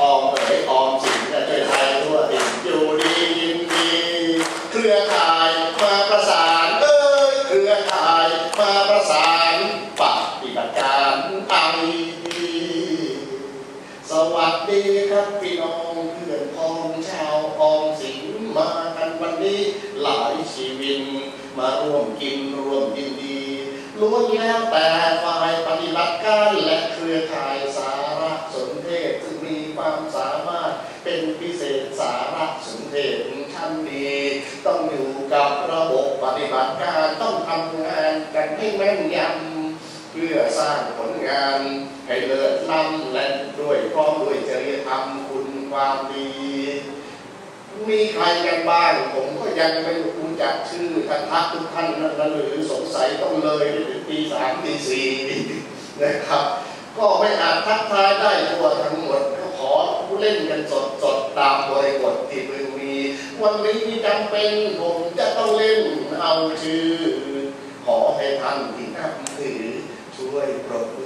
ออมเอ๋ยออมสินและเจอไทยทั่วถิ่นอยู่ดียินดีเครือข่ายมาประสานเอ้ยเครือข่ายมาประสานปฏิบัติการไอดีสวัสดีครับพี่น้องเพื่อนพ้องชาวออมสินมากันวันนี้หลายชีวิตมาร่วมกินร่วมยินดีล้วนแล้วแต่ฝ่ายปฏิบัติการและเครือข่ายสารสนเทศซึ่งมีความสามารถ เป็นพิเศษสารสุนเทศชั้นดีต้องอยู่กับระบบปฏิบัติการต้องทำงานกันให้แม่นยำเพื่อสร้างผลงานให้เลิศล้ำและด้วยพร้อมด้วยจริยธรรมคุณความดี มีใครกันบ้างผมก็ยังไม่รู้จักชื่อท่านทักทุกท่านนั้นหรือสงสัยต้องเลยปถึงปีสามปีสี่นะครับ ก็ไม่อาจทักทายได้ทั่วทั้งหมด ล่นกันสดสดตามบริบทที่พึงมี วันนี้จำเป็นผมจะต้องเล่นเอาชื่อ ขอให้ท่านที่นับถือช่วยปรบมือ